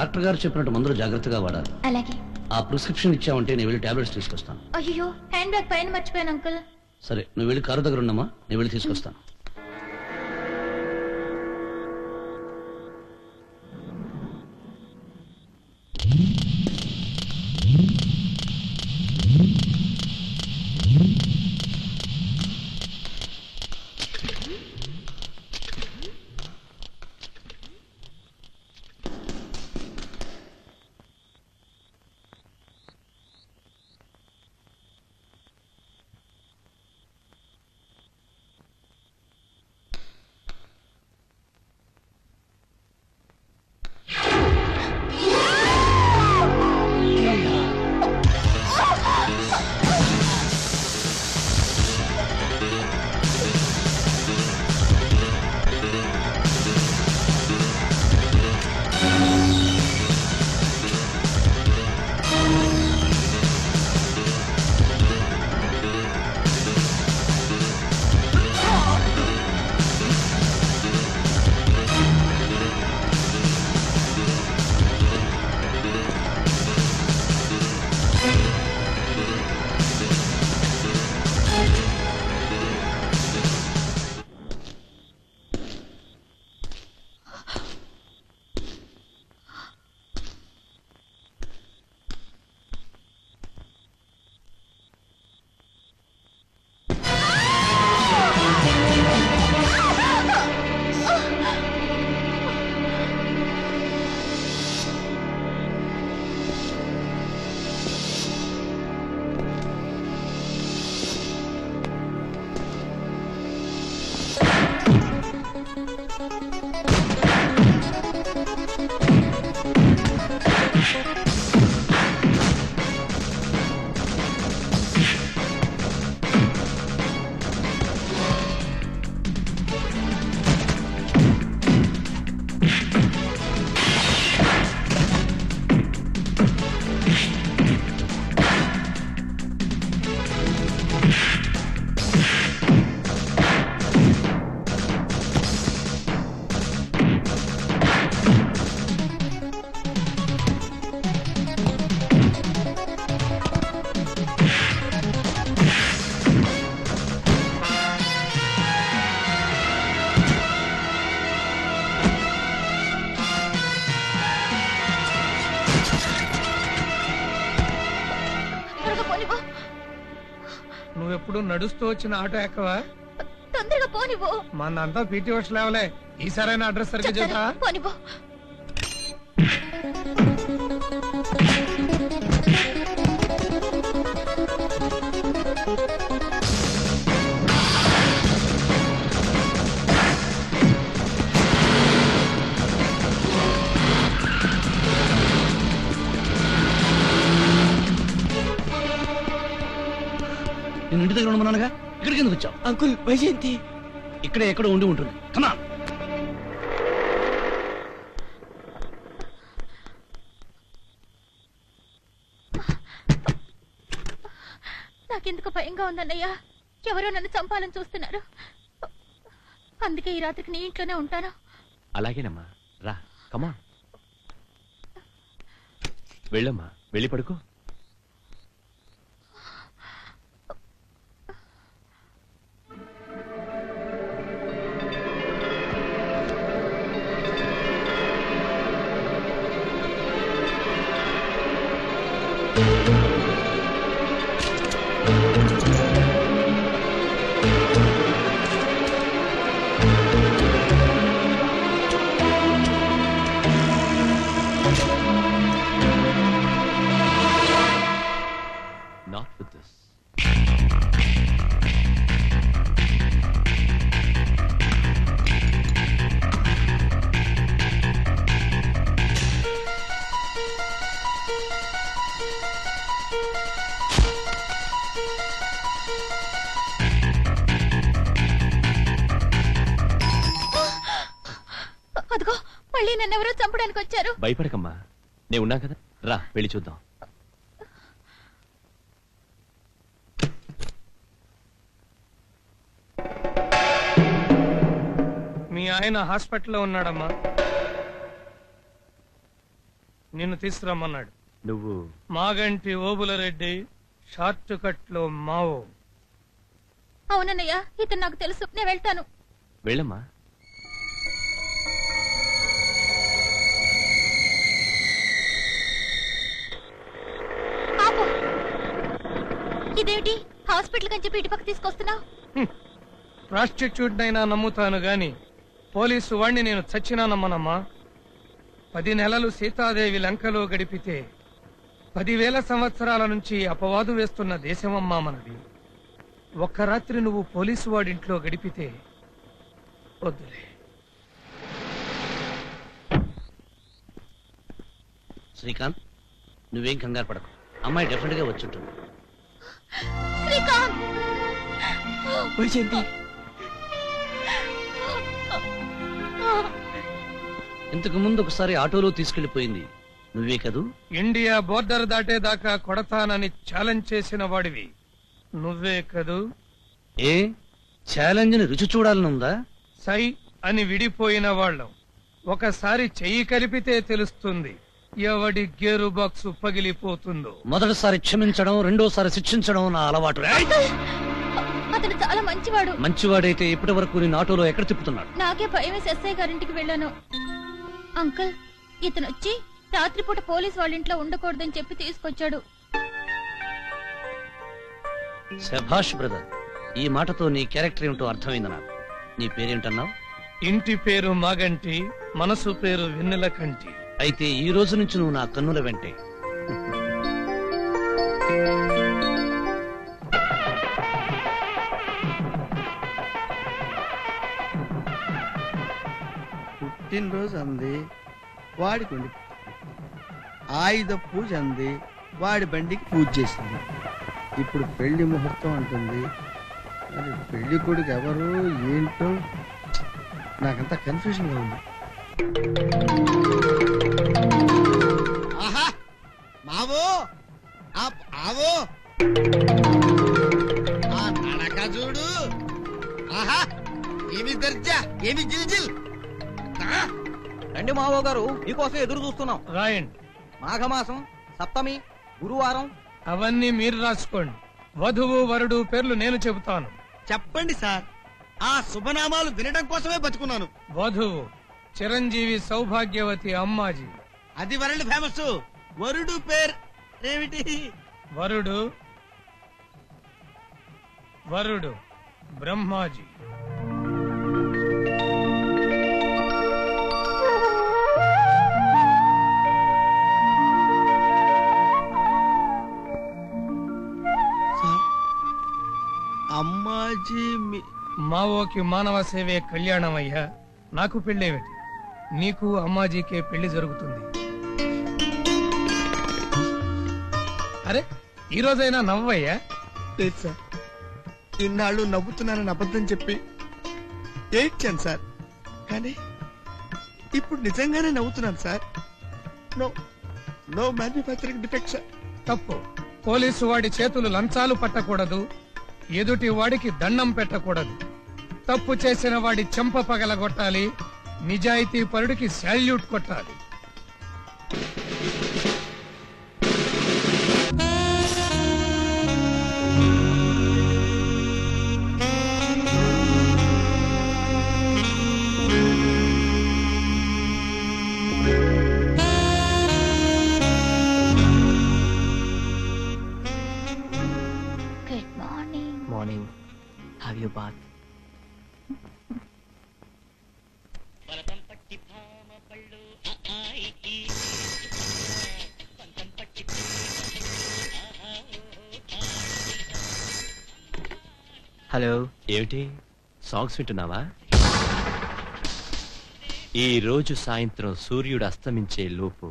Doctor గారు చెప్పినట్టు మందులు జాగ్రత్తగా వాడాలి. అలాగే. ఆ ప్రిస్క్రిప్షన్ ఇచ్చావంటే నేను వెళ్ళి టాబ్లెట్స్ తీసుకొస్తాను. అయ్యో హ్యాండ్ బ్యాగ్ పైన మర్చిపోయాను అంకుల్. సరే నువ్వు వెళ్ళి కారు దగ్గర ఉండమ్మా నేను వెళ్ళి తీసుకొస్తాను. నడుస్తూ వచ్చిన ఆటో ఎక్కవా? తొందరగా పోనివ్వు మనంతా పీటీ వర్ష లేవలే. ఈసారైనా అడ్రస్ సరిగ్గా చెప్తాను, పోనివ్వు నేను ఇంటి దగ్గర ఉండమన్నానుగా? ఇక్కడికి ఎందుకు వచ్చావు? అంకుల్ వైజయంతి. ఇక్కడే ఎక్కడో ఉండి ఉంటుంది. కమా నాకెందుకు భయంగా ఉందన్నయ్యా. ఎవరో నన్ను చంపాలని చూస్తున్నారు. అందుకే ఈ రాత్రికి నీ ఇంట్లోనే ఉంటాను. అలాగేనమ్మా. రా కమా వెళ్ళమ్మా. వెళ్ళి పడుకో. అదిగో మళ్ళీ నన్ను ఎవరో చంపడానికి వచ్చారు. భయపడకమ్మా. నేను ఉన్నా కదా? రా వెళ్ళి చూద్దాం. మీ ఆయన హాస్పిటల్లో ఉన్నాడమ్మా. నిన్ను తీసుకురమ్మన్నాడు. నువ్వు? మాగంటి ఓబులరెడ్డి షార్ట్ కట్లో మావో. అవునన్నయ్య ఇతను నాకు తెలుసు. నేను వెళ్తాను. వెళ్ళమ్మా. ఇదేమిటి హాస్పిటల్ అని చెప్పి ఇటుపక్క తీసుకొస్తున్నావు? ప్రాస్టిట్యూట్ అయినా నమ్ముతాను గాని పోలీసు వాణ్ణి నేను చచ్చినా నమ్మనమ్మా. పది నెలలు సీతాదేవి లంకలో గడిపితే పదివేల సంవత్సరాల నుంచి అపవాదు వేస్తున్న దేశమమ్మా మనది. ఒక్క రాత్రి నువ్వు పోలీసు వాడింట్లో గడిపితే వద్దులే. శ్రీకాంత్ నువ్వేం కంగారు పడకు. అమ్మాయి డెఫినెట్గా వచ్చి ఉంటుంది శ్రీకాంత్! వైజయంతి ఇంతకు ముందు ఒకసారి ఆటోలో తీసుకెళ్ళిపోయింది నువ్వే కదూ? ఇండియా బోర్డర్ దాటేదాకా కొడతానని ఛాలెంజ్ చేసిన వాడివి. నువ్వే కదూ? ఏ? ఛాలెంజ్ని రుచి చూడాలనుందా? సై అని విడిపోయిన వాళ్ళం. ఒకసారి చెయ్యి కలిపితే తెలుస్తుంది. ఎవడి గేరు బాక్స్ పగిలిపోతుందో. మొదటిసారి క్షమించడం రెండోసారి శిక్షించడం నా అలవాటు! అతను చాలా మంచివాడు. మంచివాడైతే ఇప్పటి వరకు నేను ఆటోలో ఎక్కడ తిప్పుతున్నాడు? నాకే భయం ఎస్ఐ గారింటికి వెళ్ళాను. అంకుల్ ఇతను వచ్చి రాత్రిపూట పోలీస్ వాళ్ళ ఇంట్లో ఉండకూడదని చెప్పి తీసుకొచ్చాడు. శభాష్ బ్రదర్ ఈ మాటతో నీ క్యారెక్టర్ ఏమిటో అర్థమైంది నాకు నీ పేరేంటన్నావు? ఇంటి పేరు మాగంటి మనసు పేరు వెన్నెల కంటి. అయితే ఈ రోజు నుంచి నువ్వు నా కన్నుల వెంటే. పుట్టినరోజు అంది వాడికి ఆయుధ పూజ అంది వాడి బండికి పూజ చేసింది. ఇప్పుడు పెళ్ళి ముహూర్తం అంటుంది. మరి పెళ్ళి కొడుకు ఎవరు ఏంటో? నాకంతా కన్ఫ్యూజన్గా ఉంది. ఆవో ఆ నడక చూడు. ఆహా ఏమి దర్జా ఏమి జిల్జిల్. ఆ, రండి మావో గారు మీకోసం ఎదురు చూస్తున్నాం. రాయండి. మాఘమాసం సప్తమి గురువారం. అవన్నీ మీరు రాసుకోండి. వధువు వరుడు పేర్లు నేను చెబుతాను. చెప్పండి సార్. ఆ శుభనామాలు వినడం కోసమే బతుకున్నాను. వధువు చిరంజీవి సౌభాగ్యవతి అమ్మాజీ. అది వరల్డ్ ఫేమస్ వరుడు పేరు ఏమిటి? వరుడు. వరుడు. బ్రహ్మాజీ. అమ్మాజీ మీ మావోకి మానవ సేవే కళ్యాణం అయ్యా నాకు పెళ్ళేమిటి? నీకు అమ్మాజీకే పెళ్ళి జరుగుతుంది. అరే ఈ రోజైనా నవ్వయ్యా? లేదు సార్. ఇన్నాళ్ళు నవ్వుతున్నానని అబద్ధం చెప్పి ఏడ్చాను సార్. కానీ ఇప్పుడు నిజంగానే నవ్వుతున్నాను sir. No no manufacturing defect sir. తప్పు. పోలీసు వాడి చేతులు లంచాలు పట్టకూడదు. ఎదుటి వాడికి దండం పెట్టకూడదు. తప్పు చేసిన వాడి చెంప పగలగొట్టాలి. నిజాయితీ పరుడికి శాల్యూట్ కొట్టాలి. Morning morning have you bath hello ఏమిటి? సాంగ్స్ వింటున్నావా? ఈ రోజు సాయంత్రం సూర్యుడు అస్తమించే లోపు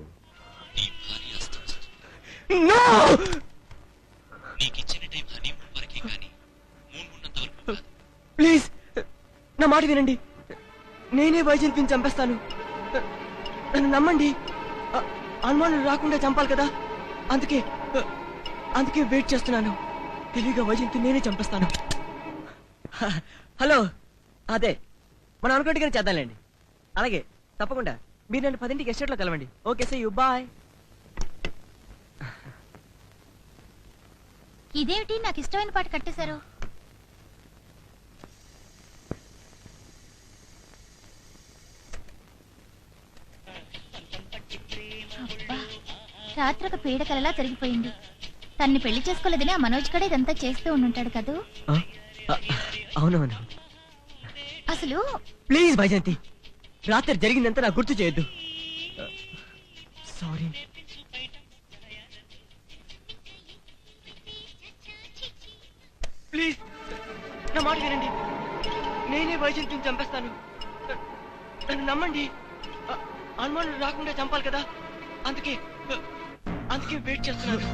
నీ భార్య అస్తమిస్తుంది. నీకిచ్చిన ప్లీజ్ నా మాట వినండి. నేనే వైజయంతిని చంపేస్తాను. నన్ను నమ్మండి. అనుమానులు రాకుండా చంపాలి కదా. అందుకే అందుకే వెయిట్ చేస్తున్నాను. తెలివిగా వైజయంతి నేనే చంపేస్తాను. హలో అదే మనం అనుకుంటే చేద్దాంలేండి. అలాగే తప్పకుండా. మీరు నన్ను పదింటికి ఎస్టేట్లో కలవండి. Okay sir you boy. ఇదేమిటి? నాకు ఇష్టమైన పాట కట్టేశారు. రాత్రి ఒక పీడకలలా జరిగిపోయింది. తన్ని పెళ్ళి చేసుకోలేదని ఆ మనోజ్ కూడా ఇదంతా చేస్తూ ఉండుంటాడు కదూ? అవునవును. అసలు ప్లీజ్ వైజయంతి రాత్రి జరిగిందంతా నాకు గుర్తు చేయొద్దు. సారీ. ప్లీజ్ నా మాట వినండి. నేనే వైజయంతిని చంపేస్తాను. నన్ను నమ్మండి. ఆ, అనుమానం రాకుండా చంపాలి కదా. అందుకే అందుకే వెయిట్ చేస్తున్నాను.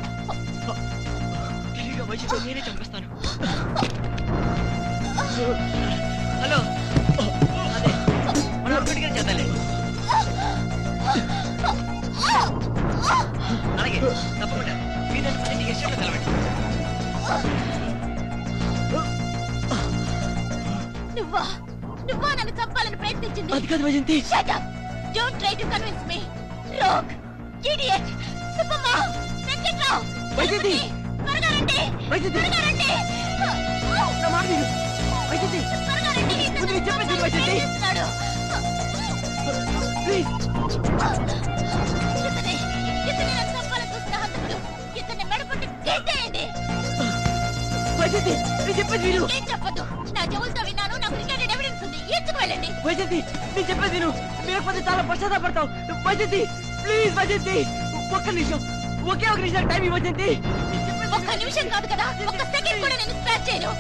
తెలివిగా వైజయంతి నేనే చంపేస్తాను. హలో. అదే మనం ఒక్కటిగా చేద్దాలే. అలాగే తప్పకుండా. మీదంటే పన్నెండు ఎస్టేట్లో కలవండి. నువ్వా? నువ్వా నన్ను చంపాలని ప్రయత్నించింది? అది కాదు! Don't try to convince me! Rogue! Idiot! త్వరగా రండి! నా మాట విను. రండి! ముందు నేను చెప్పేది! ప్రయత్నిస్తున్నాడు. ప్లీజ్! వైజయంతి నేను చెప్పేది విను. ఏం చెప్పొద్దు! నా చెవులతో విన్నాను నాకు రికార్డెడ్ ఎవిడెన్స్ ఉంది. ఎత్తుకు వెళ్ళండి. వైజయంతి నేను చెప్పేది విను. లేకపోతే చాలా పశ్చాత్తాపడతావు. వైజయంతి ప్లీజ్ వైజయంతి ఒక్క నిమిషం ఒకే ఒక నిమిషం టైం ఇవ్వజంతి ఒక్క నిమిషం కాదు కదా ఒక్క సెకండ్ కూడా నేను స్క్రాచ్ చేయను.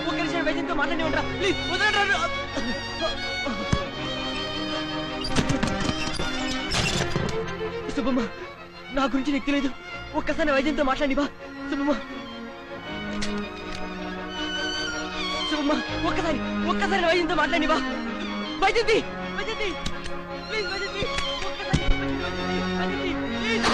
ఒక్క నిమిషం మాట్లాడి ఉంటా. ప్లీజ్ నా గురించి నీకు తెలియదు ఒక్కసారి వైద్యంతో మాట్లాడివా శుభమ్మ శుభమ్మ ఒక్కసారి ఒక్కసారి వైద్యంతో మాట్లాడివా వైద్యంతి వైద్యంతి ప్లీజ్ వైద్యంతి ఒక్కసారి వైద్యంతి ప్లీజ్.